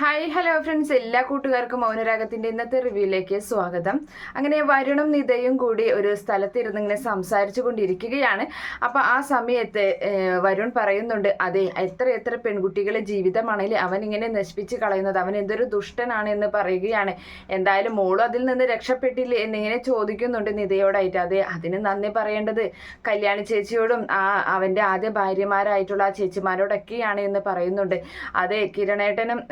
Hi hello friends എല്ലാ കൂട്ടുകാർക്കും മൗനരാഗത്തിന്റെ ഇന്നത്തെ റിവ്യൂയിലേക്ക് സ്വാഗതം. അങ്ങനെ വരുണും നിതയും കൂടി ഒരു സ്ഥലത്തിരുന്ന് ഇങ്ങനെ സംസാരിച്ചു കൊണ്ടിരിക്കുകയാണ്. അപ്പൊ ആ സമയത്ത് വരുൺ പറയുന്നുണ്ട് അതെ എത്ര എത്ര പെൺകുട്ടികളെ ജീവിതമാണെങ്കിൽ അവൻ ഇങ്ങനെ നശിപ്പിച്ച് കളയുന്നത്. അവൻ എന്തൊരു ദുഷ്ടനാണ് എന്ന് പറയുകയാണ്. എന്തായാലും മോളും അതിൽ നിന്ന് രക്ഷപ്പെട്ടില്ലേ എന്നിങ്ങനെ ചോദിക്കുന്നുണ്ട് നിതയോടായിട്ട്. അതെ അതിന് നന്ദി പറയേണ്ടത്. കല്യാണി ചേച്ചിയോടും ആ അവന്റെ ആദ്യ ഭാര്യമാരായിട്ടുള്ള ആ ചേച്ചിമാരോടൊക്കെയാണ് എന്ന് പറയുന്നുണ്ട്. അതെ കിരണേട്ടനും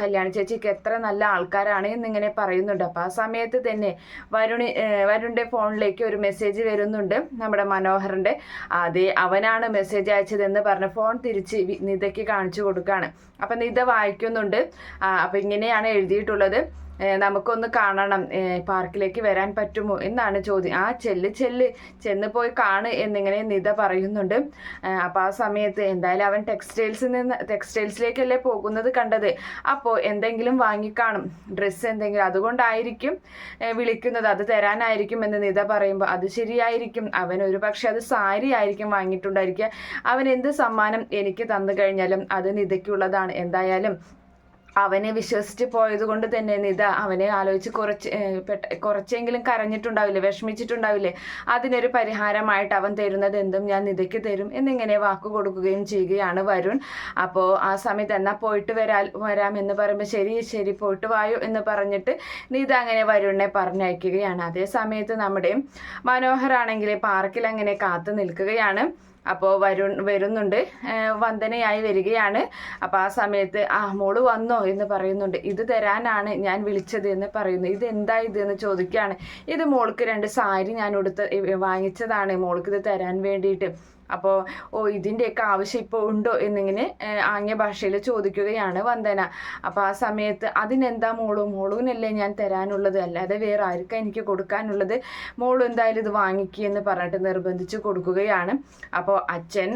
കല്യാണി ചേച്ചിക്ക് എത്ര നല്ല ആൾക്കാരാണ് എന്നിങ്ങനെ പറയുന്നുണ്ട്. അപ്പോൾ ആ സമയത്ത് തന്നെ വരുണി വരുണിന്റെ ഫോണിലേക്ക് ഒരു മെസ്സേജ് വരുന്നുണ്ട് നമ്മുടെ മനോഹറിന്റെ അതെ അവനാണ് മെസ്സേജ് അയച്ചതെന്ന് പറഞ്ഞ് ഫോൺ തിരിച്ച് നിതയ്ക്ക് കാണിച്ചു കൊടുക്കുകയാണ് അപ്പം നിത വായിക്കുന്നുണ്ട്. അപ്പം ഇങ്ങനെയാണ് എഴുതിയിട്ടുള്ളത്. നമുക്കൊന്ന് കാണണം. പാർക്കിലേക്ക് വരാൻ പറ്റുമോ എന്നാണ് ചോദ്യം. ആ ചെല്ല് ചെല്ല് ചെന്ന് പോയി കാണ് എന്നിങ്ങനെ നിത പറയുന്നുണ്ട്. അപ്പോൾ ആ സമയത്ത് എന്തായാലും അവൻ ടെക്സ്റ്റൈൽസിൽ നിന്ന് ടെക്സ്റ്റൈൽസിലേക്കല്ലേ പോകുന്നത് കണ്ടത്. അപ്പോൾ എന്തെങ്കിലും വാങ്ങിക്കാണും. ഡ്രസ്സ് എന്തെങ്കിലും അതുകൊണ്ടായിരിക്കും വിളിക്കുന്നത്. അത് തരാനായിരിക്കും എന്ന് നിത പറയുമ്പോൾ അത് ശരിയായിരിക്കും. അവൻ ഒരു പക്ഷെ അത് സാരി ആയിരിക്കും വാങ്ങിയിട്ടുണ്ടായിരിക്കുക. അവൻ എന്ത് സമ്മാനം എനിക്ക് തന്നു കഴിഞ്ഞാലും അത് നിതയ്ക്കുള്ളതാണ്. എന്തായാലും അവനെ വിശ്വസിച്ച് പോയത് കൊണ്ട് തന്നെ നിത അവനെ ആലോചിച്ച് കുറച്ച് കുറച്ചെങ്കിലും കരഞ്ഞിട്ടുണ്ടാവില്ലേ വിഷമിച്ചിട്ടുണ്ടാവില്ലേ? അതിനൊരു പരിഹാരമായിട്ട് അവൻ തരുന്നത് എന്തും ഞാൻ നിതയ്ക്ക് തരും എന്നിങ്ങനെ വാക്ക് കൊടുക്കുകയും ചെയ്യുകയാണ് വരുൺ. അപ്പോൾ ആ സമയത്ത് എന്നാ പോയിട്ട് വരാൽ വരാം എന്ന് പറയുമ്പോൾ ശരി ശരി പോയിട്ട് വായു എന്ന് പറഞ്ഞിട്ട് നിത അങ്ങനെ വരുണിനെ പറഞ്ഞയക്കുകയാണ്. അതേ സമയത്ത് നമ്മുടെ മനോഹരാണെങ്കിൽ പാർക്കിൽ അങ്ങനെ കാത്തു നിൽക്കുകയാണ്. അപ്പോൾ വരു വരുന്നുണ്ട്. വന്ദനയായി വരികയാണ്. അപ്പോൾ ആ സമയത്ത് ആ മോൾ വന്നോ? എന്ന് പറയുന്നുണ്ട്. ഇത് തരാനാണ് ഞാൻ വിളിച്ചത് എന്ന് പറയുന്നു. ഇത് എന്താ ഇത്? എന്ന് ചോദിക്കുകയാണ്. ഇത് മോൾക്ക് രണ്ട് സാരി ഞാൻ ഉടുത്ത് വാങ്ങിച്ചതാണ്. മോൾക്ക് ഇത് തരാൻ വേണ്ടിയിട്ട്. അപ്പോൾ ഓ ഇതിന്റെയൊക്കെ ആവശ്യം ഇപ്പോൾ ഉണ്ടോ എന്നിങ്ങനെ ആംഗ്യ ഭാഷയിൽ ചോദിക്കുകയാണ് വന്ദന. അപ്പോൾ ആ സമയത്ത് അതിനെന്താ മോളു? മോളുവിനല്ലേ ഞാൻ തരാനുള്ളത്. അല്ലാതെ വേറെ ആർക്കാ എനിക്ക് കൊടുക്കാനുള്ളത്? മോളു എന്തായാലും ഇത് വാങ്ങിക്കുക എന്ന് പറഞ്ഞിട്ട് നിർബന്ധിച്ച് കൊടുക്കുകയാണ്. അപ്പോൾ അച്ഛൻ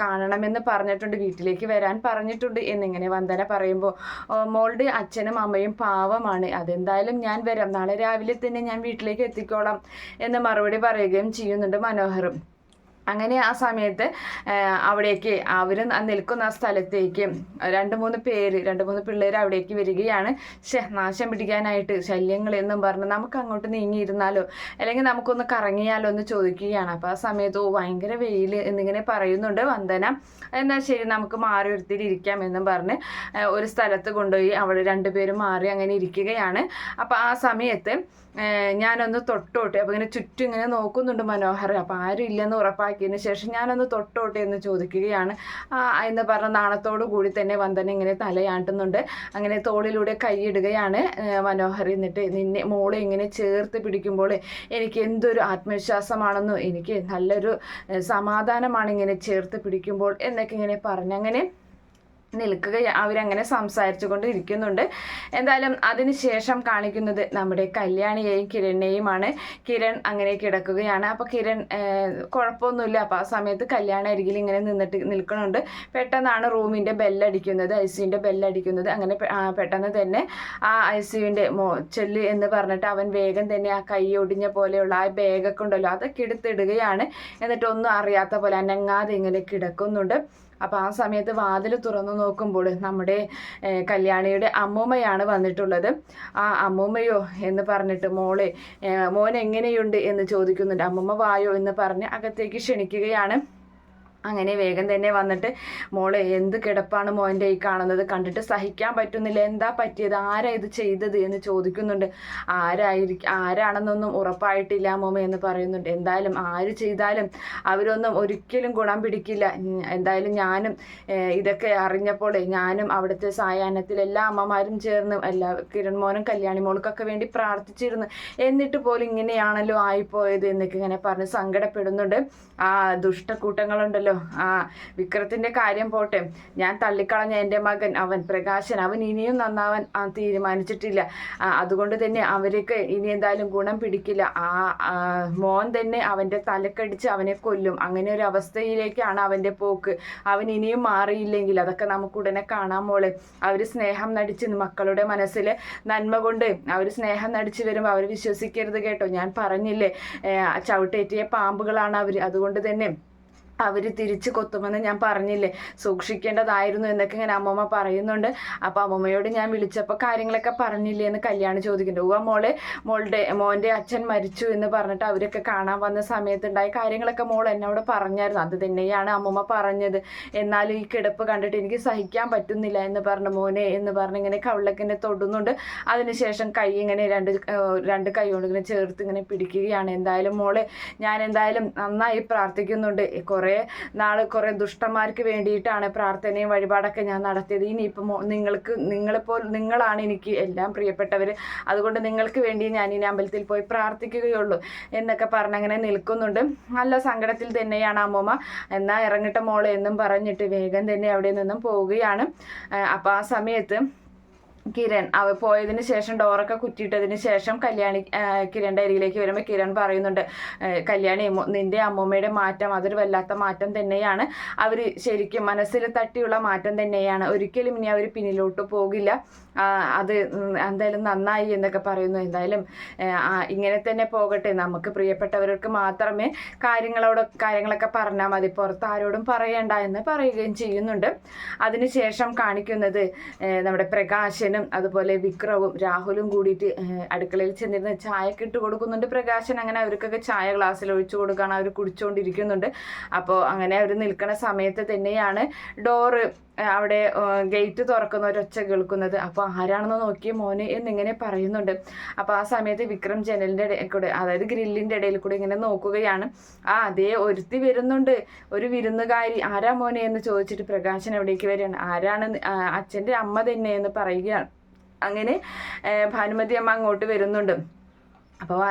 കാണണമെന്ന് പറഞ്ഞിട്ടുണ്ട് വീട്ടിലേക്ക് വരാൻ പറഞ്ഞിട്ടുണ്ട് എന്നിങ്ങനെ വന്ദന പറയുമ്പോൾ "ഓ, മോളുടെ അച്ഛനും അമ്മയും പാവമാണ്. അതെന്തായാലും ഞാൻ വരാം. നാളെ രാവിലെ തന്നെ ഞാൻ വീട്ടിലേക്ക് എത്തിക്കോളാം എന്ന് മറുപടി പറയുകയും ചെയ്യുന്നുണ്ട് മനോഹറും. അങ്ങനെ ആ സമയത്ത് അവിടേക്ക് അവർ നിൽക്കുന്ന ആ സ്ഥലത്തേക്ക് രണ്ട് മൂന്ന് പേര് രണ്ട് മൂന്ന് പിള്ളേർ അവിടേക്ക് വരികയാണ്. നാശം പിടിക്കാനായിട്ട് ശല്യങ്ങൾ എന്നും പറഞ്ഞ് നമുക്ക് അങ്ങോട്ട് നീങ്ങിയിരുന്നാലോ? അല്ലെങ്കിൽ നമുക്കൊന്ന് കറങ്ങിയാലോ എന്ന് ചോദിക്കുകയാണ്. അപ്പോൾ ആ സമയത്ത് ഓ ഭയങ്കര വെയിൽ എന്നിങ്ങനെ പറയുന്നുണ്ട് വന്ദന എന്നാൽ ശരി നമുക്ക് മാറി ഒരുത്തിരി ഇരിക്കാം എന്നും പറഞ്ഞ് ഒരു സ്ഥലത്ത് കൊണ്ടുപോയി അവിടെ രണ്ടുപേരും മാറി അങ്ങനെ ഇരിക്കുകയാണ്. അപ്പോൾ ആ സമയത്ത് ഞാനൊന്ന് തൊട്ടോട്ടെ. അപ്പോൾ ഇങ്ങനെ ചുറ്റും ഇങ്ങനെ നോക്കുന്നുണ്ട് മനോഹർ. അപ്പോൾ ആരും ഇല്ലെന്ന് ഉറപ്പാക്കിയതിന് ശേഷം ഞാനൊന്ന് തൊട്ടോട്ടെ എന്ന് ചോദിക്കുകയാണ്. എന്ന് പറഞ്ഞ നാണത്തോടു കൂടി തന്നെ വന്ദന ഇങ്ങനെ തലയാട്ടുന്നുണ്ട്. അങ്ങനെ തോളിലൂടെ കൈയിടുകയാണ് മനോഹർ. എന്നിട്ട് നിന്നെ മോളെ ഇങ്ങനെ ചേർത്ത് പിടിക്കുമ്പോൾ എനിക്ക് എന്തൊരു ആത്മവിശ്വാസമാണെന്നോ എനിക്ക് നല്ലൊരു സമാധാനമാണ് ഇങ്ങനെ ചേർത്ത് പിടിക്കുമ്പോൾ എന്നൊക്കെ ഇങ്ങനെ പറഞ്ഞങ്ങനെ നിൽക്കുക. അവരങ്ങനെ സംസാരിച്ചു കൊണ്ടിരിക്കുന്നുണ്ട് എന്തായാലും അതിനുശേഷം കാണിക്കുന്നത് നമ്മുടെ കല്യാണിയെയും കിരണിനെയുമാണ്. കിരൺ അങ്ങനെ കിടക്കുകയാണ്. അപ്പോൾ കിരൺ കുഴപ്പമൊന്നുമില്ല. അപ്പോൾ ആ സമയത്ത് കല്യാണ അരികിൽ ഇങ്ങനെ നിന്നിട്ട് നിൽക്കുന്നുണ്ട്. പെട്ടെന്നാണ് റൂമിന്റെ ബെല്ലടിക്കുന്നത്. ഐ സിയുന്റെ ബെല്ലടിക്കുന്നത്. അങ്ങനെ പെട്ടെന്ന് തന്നെ ആ ഐ സിയുന്റെ മോ ചെല്ല് എന്ന് പറഞ്ഞിട്ട് അവൻ വേഗം തന്നെ ആ കൈ ഒടിഞ്ഞ പോലെയുള്ള ആ ബാഗൊക്കെ ഉണ്ടല്ലോ അതൊക്കെ എടുത്തിടുകയാണ്. എന്നിട്ടൊന്നും അറിയാത്ത പോലെ അനങ്ങാതെ ഇങ്ങനെ കിടക്കുന്നുണ്ട്. അപ്പോൾ ആ സമയത്ത് വാതിൽ തുറന്നു നോക്കുമ്പോൾ നമ്മുടെ കല്യാണിയുടെ അമ്മൂമ്മയാണ് വന്നിട്ടുള്ളത്. ആ അമ്മൂമ്മയോ എന്ന് പറഞ്ഞിട്ട് മോളെ മോൻ എങ്ങനെയുണ്ട് എന്ന് ചോദിക്കുന്നുണ്ട്. അമ്മൂമ്മ വായോ എന്ന് പറഞ്ഞ് അകത്തേക്ക് ക്ഷണിക്കുകയാണ്. അങ്ങനെ വേഗം തന്നെ വന്നിട്ട് മോളെ എന്ത് കിടപ്പാണ് മോന്റെ ഈ കാണുന്നത്? കണ്ടിട്ട് സഹിക്കാൻ പറ്റുന്നില്ല. എന്താ പറ്റിയത്? ആരാ ഇത് ചെയ്തത്? എന്ന് ചോദിക്കുന്നുണ്ട്. ആരായിരിക്കും ആരാണെന്നൊന്നും ഉറപ്പായിട്ടില്ല മോമ എന്ന് പറയുന്നുണ്ട്. എന്തായാലും ആര് ചെയ്താലും അവരൊന്നും ഒരിക്കലും ഗുണം പിടിക്കില്ല. എന്തായാലും ഞാനും ഇതൊക്കെ അറിഞ്ഞപ്പോൾ ഞാനും അവിടുത്തെ സായാഹ്നത്തിൽ എല്ലാ അമ്മമാരും ചേർന്ന് എല്ലാ കിരൺ മോനും കല്യാണി മോൾക്കൊക്കെ വേണ്ടി പ്രാർത്ഥിച്ചിരുന്നു. എന്നിട്ട് പോലും ഇങ്ങനെയാണല്ലോ ആയിപ്പോയത് എന്നൊക്കെ ഇങ്ങനെ പറഞ്ഞ് സങ്കടപ്പെടുന്നുണ്ട്. ആ ദുഷ്ടക്കൂട്ടങ്ങളുണ്ടല്ലോ ആ വിക്രത്തിന്റെ കാര്യം പോട്ടെ. ഞാൻ തള്ളിക്കളഞ്ഞ എന്റെ മകൻ അവൻ പ്രകാശൻ. അവൻ ഇനിയും നന്നാവാൻ തീരുമാനിച്ചിട്ടില്ല. അതുകൊണ്ട് തന്നെ അവർക്ക് ഇനി എന്തായാലും ഗുണം പിടിക്കില്ല. ആ മോൻ തന്നെ അവന്റെ തലക്കടിച്ച് അവനെ കൊല്ലും. അങ്ങനെ ഒരു അവസ്ഥയിലേക്കാണ് അവന്റെ പോക്ക്. അവൻ ഇനിയും മാറിയില്ലെങ്കിൽ അതൊക്കെ നമുക്ക് ഉടനെ കാണാൻ മോളെ. അവർ സ്നേഹം നടിച്ച് മക്കളുടെ മനസ്സിൽ നന്മ കൊണ്ട് അവർ സ്നേഹം നടിച്ച് വരുമ്പോൾ അവർ വിശ്വസിക്കരുത് കേട്ടോ. ഞാൻ പറഞ്ഞില്ലേ ചവിട്ടേറ്റിയ പാമ്പുകളാണ് അവർ അതുകൊണ്ട് തന്നെ അവർ തിരിച്ച് കൊത്തുമെന്ന് ഞാൻ പറഞ്ഞില്ലേ? സൂക്ഷിക്കേണ്ടതായിരുന്നു എന്നൊക്കെ ഇങ്ങനെ അമ്മമ്മ പറയുന്നുണ്ട്. അപ്പോൾ അമ്മമ്മയോട് ഞാൻ വിളിച്ചപ്പോൾ കാര്യങ്ങളൊക്കെ പറഞ്ഞില്ലേ എന്ന് കല്യാണം ചോദിക്കുന്നുണ്ട്. ഉവ മോളെ മോളുടെ മോന്റെ അച്ഛൻ മരിച്ചു എന്ന് പറഞ്ഞിട്ട് അവരൊക്കെ കാണാൻ വന്ന സമയത്തുണ്ടായ കാര്യങ്ങളൊക്കെ മോൾ എന്നോട് പറഞ്ഞായിരുന്നു. അത് തന്നെയാണ് അമ്മമ്മ പറഞ്ഞത്. എന്നാലും ഈ കിടപ്പ് കണ്ടിട്ട് എനിക്ക് സഹിക്കാൻ പറ്റുന്നില്ല എന്ന് പറഞ്ഞു മോനെ എന്ന് പറഞ്ഞ് ഇങ്ങനെ കവിളൊക്കെ എന്നെ തൊടുന്നുണ്ട്. അതിനുശേഷം കൈ ഇങ്ങനെ രണ്ട് രണ്ട് കൈ കൊണ്ട് ഇങ്ങനെ ചേർത്ത് ഇങ്ങനെ പിടിക്കുകയാണ്. എന്തായാലും മോളെ ഞാൻ എന്തായാലും നന്നായി പ്രാർത്ഥിക്കുന്നുണ്ട്. കുറേ നാൾ കുറേ ദുഷ്ടന്മാർക്ക് വേണ്ടിയിട്ടാണ് പ്രാർത്ഥനയും വഴിപാടൊക്കെ ഞാൻ നടത്തിയത്. ഇനിയിപ്പോൾ നിങ്ങൾക്ക് നിങ്ങളിപ്പോൾ നിങ്ങളാണ് എനിക്ക് എല്ലാം പ്രിയപ്പെട്ടവർ അതുകൊണ്ട് നിങ്ങൾക്ക് വേണ്ടി ഞാൻ ഇനി അമ്പലത്തിൽ പോയി പ്രാർത്ഥിക്കുകയുള്ളൂ എന്നൊക്കെ പറഞ്ഞങ്ങനെ നിൽക്കുന്നുണ്ട്. നല്ല സങ്കടത്തിൽ തന്നെയാണ് അമ്മൂമ്മ. എന്നാ ഇറങ്ങിട്ട മോളെ എന്നും പറഞ്ഞിട്ട് വേഗം തന്നെ അവിടെ നിന്നും പോവുകയാണ്. അപ്പോൾ ആ സമയത്ത് കിരൺ. അവ പോയതിന് ശേഷം ഡോറൊക്കെ കുറ്റിയിട്ടതിന് ശേഷം കല്യാണി കിരണിന്റെ അരികിലേക്ക് വരുമ്പോൾ കിരൺ പറയുന്നുണ്ട് കല്യാണി നിന്റെ അമ്മൂമ്മയുടെ മാറ്റം അതൊരു വല്ലാത്ത മാറ്റം തന്നെയാണ്. അവർ ശരിക്കും മനസ്സിൽ തട്ടിയുള്ള മാറ്റം തന്നെയാണ്. ഒരിക്കലും ഇനി അവർ പിന്നിലോട്ട് പോകില്ല. അത് എന്തായാലും നന്നായി എന്നൊക്കെ പറയുന്നു. എന്തായാലും ഇങ്ങനെ തന്നെ പോകട്ടെ. നമുക്ക് പ്രിയപ്പെട്ടവർക്ക് മാത്രമേ കാര്യങ്ങളോട് കാര്യങ്ങളൊക്കെ പറഞ്ഞാൽ മതി. പുറത്ത് ആരോടും പറയണ്ട എന്ന് പറയുകയും ചെയ്യുന്നുണ്ട്. അതിനുശേഷം കാണിക്കുന്നത് നമ്മുടെ പ്രകാശനും അതുപോലെ വിക്രവും രാഹുലും കൂടിയിട്ട് അടുക്കളയിൽ ചെന്നിരുന്ന് ചായക്ക് ഇട്ട് കൊടുക്കുന്നുണ്ട്. പ്രകാശൻ അങ്ങനെ അവർക്കൊക്കെ ചായ ഗ്ലാസ്സിൽ ഒഴിച്ചു കൊടുക്കുകയാണ് അവർ കുടിച്ചുകൊണ്ടിരിക്കുന്നുണ്ട് അപ്പോൾ അങ്ങനെ അവർ നിൽക്കുന്ന സമയത്ത് തന്നെയാണ് ഡോറ് അവിടെ ഗേറ്റ് തുറക്കുന്ന ഒരൊച്ച കേൾക്കുന്നത്. അപ്പോൾ ആരാണെന്ന് നോക്കിയ മോനെ എന്നിങ്ങനെ പറയുന്നുണ്ട്. അപ്പോൾ ആ സമയത്ത് വിക്രം ജനലിന്റെ ഇടയിൽ കൂടെ അതായത് ഗ്രില്ലിന്റെ ഇടയിൽ കൂടെ ഇങ്ങനെ നോക്കുകയാണ്. ആ അതേ ഒരുത്തി വരുന്നുണ്ട്. ഒരു വിരുന്നുകാരി. ആരാ മോനെ എന്ന് ചോദിച്ചിട്ട് പ്രകാശൻ എവിടേക്ക് വരികയാണ്. ആരാണ് അച്ഛന്റെ അമ്മ തന്നെ എന്ന് പറയുകയാണ്. അങ്ങനെ ഭാനുമതി അമ്മ അങ്ങോട്ട് വരുന്നുണ്ട്. അപ്പോൾ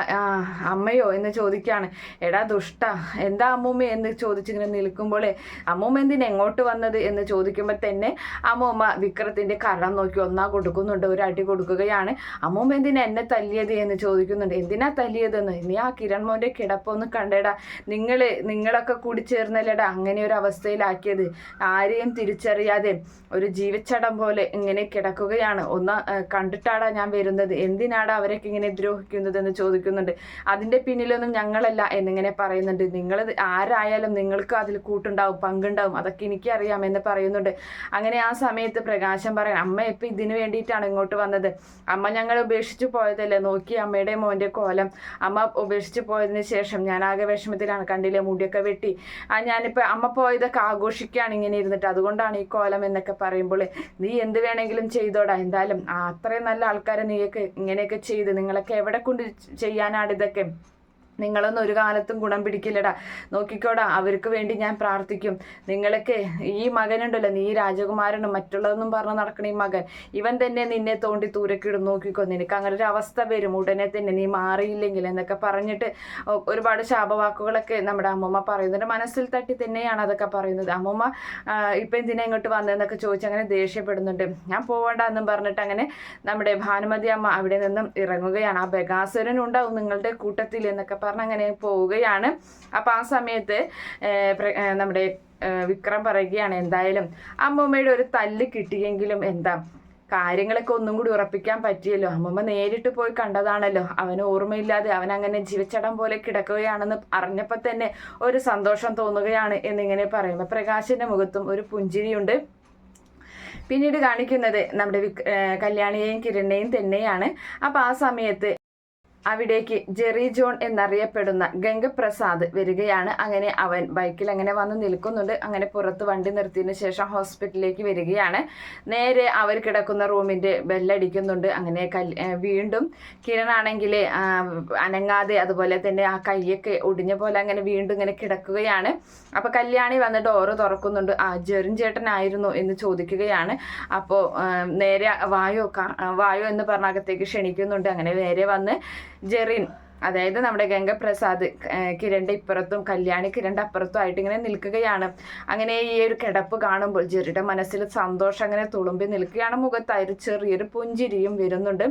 അമ്മയോ എന്ന് ചോദിക്കുകയാണ് എടാ ദുഷ്ട എന്താ അമ്മൂമ്മ? എന്ന് ചോദിച്ചിങ്ങനെ നിൽക്കുമ്പോഴേ അമ്മൂമ്മ എന്തിനെ എങ്ങോട്ട് വന്നത്? എന്ന് ചോദിക്കുമ്പോൾ തന്നെ അമ്മൂമ്മ വിക്രത്തിന്റെ കരണം നോക്കി ഒന്നാ കൊടുക്കുന്നുണ്ട് ഒരു അടി കൊടുക്കുകയാണ്. അമ്മൂമ്മ എന്തിനാ എന്നെ തല്ലിയത്? എന്ന് ചോദിക്കുന്നുണ്ട്. എന്തിനാ തല്ലിയതെന്ന്? നീ ആ കിരൺ മോന്റെ കിടപ്പൊന്ന് കണ്ടേടാ. നിങ്ങൾ നിങ്ങളൊക്കെ കൂടി ചേർന്നല്ലേടാ അങ്ങനെ ഒരു അവസ്ഥയിലാക്കിയത്. ആരെയും തിരിച്ചറിയാതെ ഒരു ജീവച്ചടം പോലെ ഇങ്ങനെ കിടക്കുകയാണ്. ഒന്ന് കണ്ടിട്ടാടാ ഞാൻ വരുന്നത്? എന്തിനാടാ അവരൊക്കെ ഇങ്ങനെ ദ്രോഹിക്കുന്നത് എന്ന് ചോദിക്കുന്നുണ്ട്. അതിന്റെ പിന്നിലൊന്നും ഞങ്ങളല്ല എന്നിങ്ങനെ പറയുന്നുണ്ട്. നിങ്ങൾ ആരായാലും നിങ്ങൾക്ക് അതിൽ കൂട്ടുണ്ടാവും പങ്കുണ്ടാവും. അതൊക്കെ എനിക്കറിയാം എന്ന് പറയുന്നുണ്ട്. അങ്ങനെ ആ സമയത്ത് പ്രകാശം പറയാം അമ്മ ഇപ്പം ഇതിനു വേണ്ടിയിട്ടാണ് ഇങ്ങോട്ട് വന്നത്. അമ്മ ഞങ്ങൾ ഉപേക്ഷിച്ച് പോയതല്ലേ? നോക്കി അമ്മയുടെ മോന്റെ കോലം. അമ്മ ഉപേക്ഷിച്ച് പോയതിന് ശേഷം ഞാൻ ആകെ വിഷമത്തിലാണ്. കണ്ടില്ലേ? മുടിയൊക്കെ വെട്ടി. ആ ഞാനിപ്പോൾ അമ്മ പോയതൊക്കെ ആഘോഷിക്കുകയാണ് ഇങ്ങനെ ഇരുന്നിട്ട്. അതുകൊണ്ടാണ് ഈ കോലം എന്നൊക്കെ പറയുമ്പോൾ നീ എന്ത് വേണമെങ്കിലും ചെയ്തോടാ. എന്തായാലും അത്രയും നല്ല ആൾക്കാരെ നീയൊക്കെ ഇങ്ങനെയൊക്കെ ചെയ്ത് നിങ്ങളൊക്കെ എവിടെ കൊണ്ട് ചെയ്യാനാണ് ഇതൊക്കെ. നിങ്ങളൊന്നും ഒരു കാലത്തും ഗുണം പിടിക്കില്ലടാ. നോക്കിക്കോടാ അവർക്ക് വേണ്ടി ഞാൻ പ്രാർത്ഥിക്കും. നിങ്ങളൊക്കെ ഈ മകനുണ്ടല്ലോ നീ രാജകുമാരനും മറ്റുള്ളതൊന്നും പറഞ്ഞ് നടക്കണ ഈ മകൻ. ഇവൻ തന്നെ നിന്നെ തോണ്ടി തൂരക്കിടും. നോക്കിക്കോ നിനക്ക് അങ്ങനെ ഒരു അവസ്ഥ വരും. ഉടനെ തന്നെ നീ മാറിയില്ലെങ്കിൽ എന്നൊക്കെ പറഞ്ഞിട്ട് ഒരുപാട് ശാപവാക്കുകളൊക്കെ നമ്മുടെ അമ്മമ്മ പറയുന്നുണ്ട്. മനസ്സിൽ തട്ടി തന്നെയാണ് അതൊക്കെ പറയുന്നത്. അമ്മമ്മ ഇപ്പം എന്തിനാ ഇങ്ങോട്ട് വന്നതെന്നൊക്കെ ചോദിച്ച് അങ്ങനെ ദേഷ്യപ്പെടുന്നുണ്ട്. ഞാൻ പോവേണ്ട എന്നും പറഞ്ഞിട്ട് അങ്ങനെ നമ്മുടെ ഭാനുമതി അമ്മ അവിടെ നിന്നും ഇറങ്ങുകയാണ്. ആ ബഗാസുരൻ ഉണ്ടാവും നിങ്ങളുടെ കൂട്ടത്തിൽ എന്നൊക്കെ പറഞ്ഞ് അങ്ങനെ പോവുകയാണ്. അപ്പോൾ ആ സമയത്ത് നമ്മുടെ വിക്രം പറയുകയാണ് എന്തായാലും അമ്മൂമ്മയുടെ ഒരു തല്ല് കിട്ടിയെങ്കിലും എന്താ കാര്യങ്ങളൊക്കെ ഒന്നും കൂടി ഉറപ്പിക്കാൻ പറ്റിയല്ലോ. അമ്മമ്മ നേരിട്ട് പോയി കണ്ടതാണല്ലോ. അവന് ഓർമ്മയില്ലാതെ അവൻ അങ്ങനെ ജീവച്ചടം പോലെ കിടക്കുകയാണെന്ന് അറിഞ്ഞപ്പോൾ തന്നെ ഒരു സന്തോഷം തോന്നുകയാണ് എന്നിങ്ങനെ പറയുമ്പോൾ പ്രകാശിന്റെ മുഖത്തും ഒരു പുഞ്ചിരിയുണ്ട്. പിന്നീട് കാണിക്കുന്നത് നമ്മുടെ കല്യാണിയെയും കിരണിനെയും തന്നെയാണ്. അപ്പോൾ ആ സമയത്ത് അവിടേക്ക് ജെറി ജോൺ എന്നറിയപ്പെടുന്ന ഗംഗപ്രസാദ് വരികയാണ്. അങ്ങനെ അവൻ ബൈക്കിൽ അങ്ങനെ വന്ന് നിൽക്കുന്നുണ്ട്. അങ്ങനെ പുറത്ത് വണ്ടി നിർത്തിയതിന് ശേഷം ഹോസ്പിറ്റലിലേക്ക് വരികയാണ്. നേരെ അവർ കിടക്കുന്ന റൂമിന്റെ ബെല്ലടിക്കുന്നുണ്ട് അങ്ങനെ വീണ്ടും കിരണാണെങ്കിൽ അനങ്ങാതെ അതുപോലെ തന്നെ ആ കയ്യൊക്കെ ഒടിഞ്ഞ പോലെ അങ്ങനെ വീണ്ടും ഇങ്ങനെ കിടക്കുകയാണ്. അപ്പോൾ കല്യാണി വന്ന് ഡോറ് തുറക്കുന്നുണ്ട്. ആ ജെറിൻ ചേട്ടനായിരുന്നു എന്ന് ചോദിക്കുകയാണ്. അപ്പോൾ നേരെ വായോ വായോ എന്ന് പറഞ്ഞ അകത്തേക്ക് ക്ഷണിക്കുന്നുണ്ട്. അങ്ങനെ നേരെ വന്ന് ജെറിൻ അതായത് നമ്മുടെ ഗംഗപ്രസാദ് കിരണിന്റെ ഇപ്പുറത്തും കല്യാണി കിരണിന്റെ അപ്പുറത്തും ആയിട്ട് ഇങ്ങനെ നിൽക്കുകയാണ്. അങ്ങനെ ഈ ഒരു കിടപ്പ് കാണുമ്പോൾ ജെറിയുടെ മനസ്സിൽ സന്തോഷം അങ്ങനെ തുളുമ്പി നിൽക്കുകയാണ് മുഖത്തായൊരു ചെറിയൊരു പുഞ്ചിരിയും വരുന്നുണ്ട്.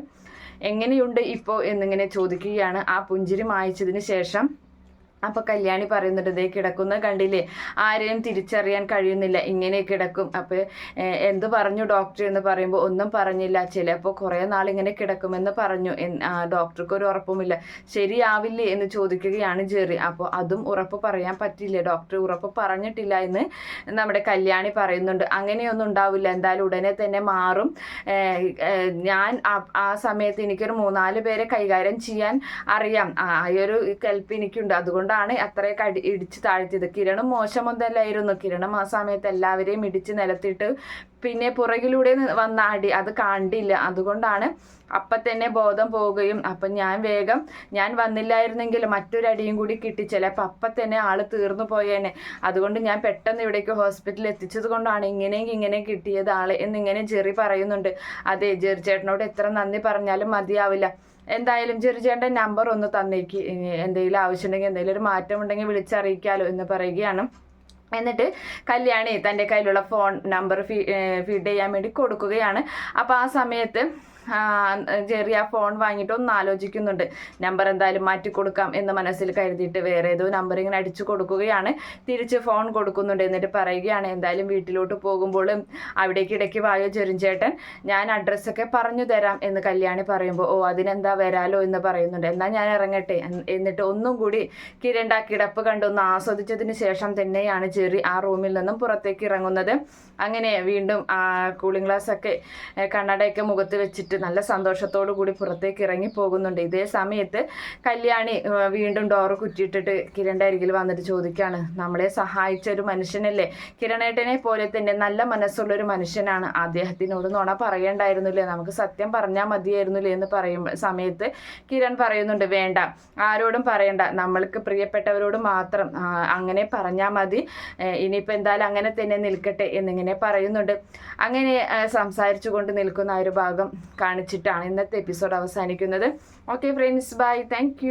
എങ്ങനെയുണ്ട് ഇപ്പോൾ എന്നിങ്ങനെ ചോദിക്കുകയാണ്. ആ പുഞ്ചിരി മായച്ചതിന് ശേഷം അപ്പൊ കല്യാണി പറയുന്നുണ്ട് ദേ കിടക്കുന്ന കണ്ടില്ലേ? ആരെയും തിരിച്ചറിയാൻ കഴിയുന്നില്ല. ഇങ്ങനെ കിടക്കും. അപ്പൊ എന്ത് പറഞ്ഞു ഡോക്ടർ? എന്ന് പറയുമ്പോൾ ഒന്നും പറഞ്ഞില്ല. ചിലപ്പോൾ കുറേ നാൾ ഇങ്ങനെ കിടക്കുമെന്ന് പറഞ്ഞു. ഡോക്ടർക്ക് ഒരു ഉറപ്പുമില്ല. ശരിയാവില്ലേ? എന്ന് ചോദിക്കുകയാണ് ജെറി. അപ്പോൾ അതും ഉറപ്പ് പറയാൻ പറ്റില്ല ഡോക്ടർ ഉറപ്പ് പറഞ്ഞിട്ടില്ല എന്ന് നമ്മുടെ കല്യാണി പറയുന്നുണ്ട്. അങ്ങനെയൊന്നും ഉണ്ടാവില്ല. എന്തായാലും ഉടനെ തന്നെ മാറും. ഞാൻ ആ- സമയത്ത് എനിക്കൊരു മൂന്നാൽ പേരെ കൈകാര്യം ചെയ്യാൻ അറിയാം. ആ ഒരു കൽപ്പ് എനിക്കുണ്ട്. അതുകൊണ്ടാണ് അത്രയൊക്കെ അടി ഇടിച്ച് താഴ്ത്തിയത്. കിരണം മോശമൊന്നല്ലായിരുന്നു കിരണം ആ സമയത്ത് എല്ലാവരെയും ഇടിച്ച് നിലത്തിട്ട് പിന്നെ പുറകിലൂടെ വന്ന അടി അത് കണ്ടില്ല. അതുകൊണ്ടാണ് അപ്പം തന്നെ ബോധം പോവുകയും അപ്പം ഞാൻ വേഗം ഞാൻ വന്നില്ലായിരുന്നെങ്കിൽ മറ്റൊരടിയും കൂടി കിട്ടി. ചിലപ്പോൾ അപ്പം തന്നെ ആൾ തീർന്നു പോയേനെ. അതുകൊണ്ട് ഞാൻ പെട്ടെന്ന് ഇവിടേക്ക് ഹോസ്പിറ്റലിൽ എത്തിച്ചത് കൊണ്ടാണ് ഇങ്ങനെയും ഇങ്ങനെ കിട്ടിയത് ആളെ എന്നിങ്ങനെ ജെറി പറയുന്നുണ്ട്. അതെ ജെറി ചേട്ടനോട് എത്ര നന്ദി പറഞ്ഞാലും മതിയാവില്ല. എന്തായാലും ചെറുചേട്ടന്റെ നമ്പർ ഒന്ന് തന്നേക്ക്. എന്തെങ്കിലും ആവശ്യമുണ്ടെങ്കിൽ എന്തെങ്കിലും ഒരു മാറ്റം ഉണ്ടെങ്കിൽ വിളിച്ചറിയിക്കാലോ എന്ന് പറയുകയാണ്. എന്നിട്ട് കല്യാണി തന്റെ കയ്യിലുള്ള ഫോൺ നമ്പർ ഫീഡ് ചെയ്യാൻ വേണ്ടി കൊടുക്കുകയാണ്. അപ്പോൾ ആ സമയത്ത് ജെറി ആ ഫോൺ വാങ്ങിയിട്ട് ഒന്ന് ആലോചിക്കുന്നുണ്ട്. നമ്പർ എന്തായാലും മാറ്റി കൊടുക്കാം എന്ന് മനസ്സിൽ കരുതിയിട്ട് വേറെ ഏതോ നമ്പർ ഇങ്ങനെ അടിച്ചു കൊടുക്കുകയാണ്. തിരിച്ച് ഫോൺ കൊടുക്കുന്നുണ്ട് എന്നിട്ട് പറയുകയാണ് എന്തായാലും വീട്ടിലോട്ട് പോകുമ്പോൾ അവിടേക്ക് ഇടയ്ക്ക് വായോ ചെറിഞ്ചേട്ടൻ ഞാൻ അഡ്രസ്സൊക്കെ പറഞ്ഞു തരാം എന്ന് കല്യാണി പറയുമ്പോൾ ഓ അതിനെന്താ വരാലോ എന്ന് പറയുന്നുണ്ട്. എന്നാൽ ഞാൻ ഇറങ്ങട്ടെ. എന്നിട്ട് ഒന്നും കൂടി കിരണ്ട കിടപ്പ് കണ്ടൊന്ന് ആസ്വദിച്ചതിന് ശേഷം തന്നെയാണ് ചെറി ആ റൂമിൽ നിന്നും പുറത്തേക്ക് ഇറങ്ങുന്നത്. അങ്ങനെ വീണ്ടും കൂളിംഗ് ഗ്ലാസ് ഒക്കെ കണ്ണടയൊക്കെ മുഖത്ത് വെച്ചിട്ട് നല്ല സന്തോഷത്തോടു കൂടി പുറത്തേക്ക് ഇറങ്ങി പോകുന്നുണ്ട്. ഇതേ സമയത്ത് കല്യാണി വീണ്ടും ഡോറ് കുറ്റിയിട്ടിട്ട് കിരണിന്റെ അരികിൽ വന്നിട്ട് ചോദിക്കുകയാണ് നമ്മളെ സഹായിച്ച ഒരു മനുഷ്യനല്ലേ? കിരണേട്ടനെ പോലെ തന്നെ നല്ല മനസ്സുള്ള ഒരു മനുഷ്യനാണ്. അദ്ദേഹത്തിനോട് നുണ പറയണ്ടായിരുന്നില്ലേ? നമുക്ക് സത്യം പറഞ്ഞാൽ മതിയായിരുന്നില്ലേ? എന്ന് പറയും സമയത്ത് കിരൺ പറയുന്നുണ്ട് വേണ്ട ആരോടും പറയണ്ട. നമ്മൾക്ക് പ്രിയപ്പെട്ടവരോട് മാത്രം അങ്ങനെ പറഞ്ഞാൽ മതി. ഇനിയിപ്പോൾ എന്തായാലും അങ്ങനെ തന്നെ നിൽക്കട്ടെ എന്നിങ്ങനെ പറയുന്നുണ്ട്. അങ്ങനെ സംസാരിച്ചു കൊണ്ട് നിൽക്കുന്ന ആ ഒരു ഭാഗം കാണിച്ചിട്ടാണ് ഇന്നത്തെ എപ്പിസോഡ് അവസാനിക്കുന്നത്. Okay friends bye thank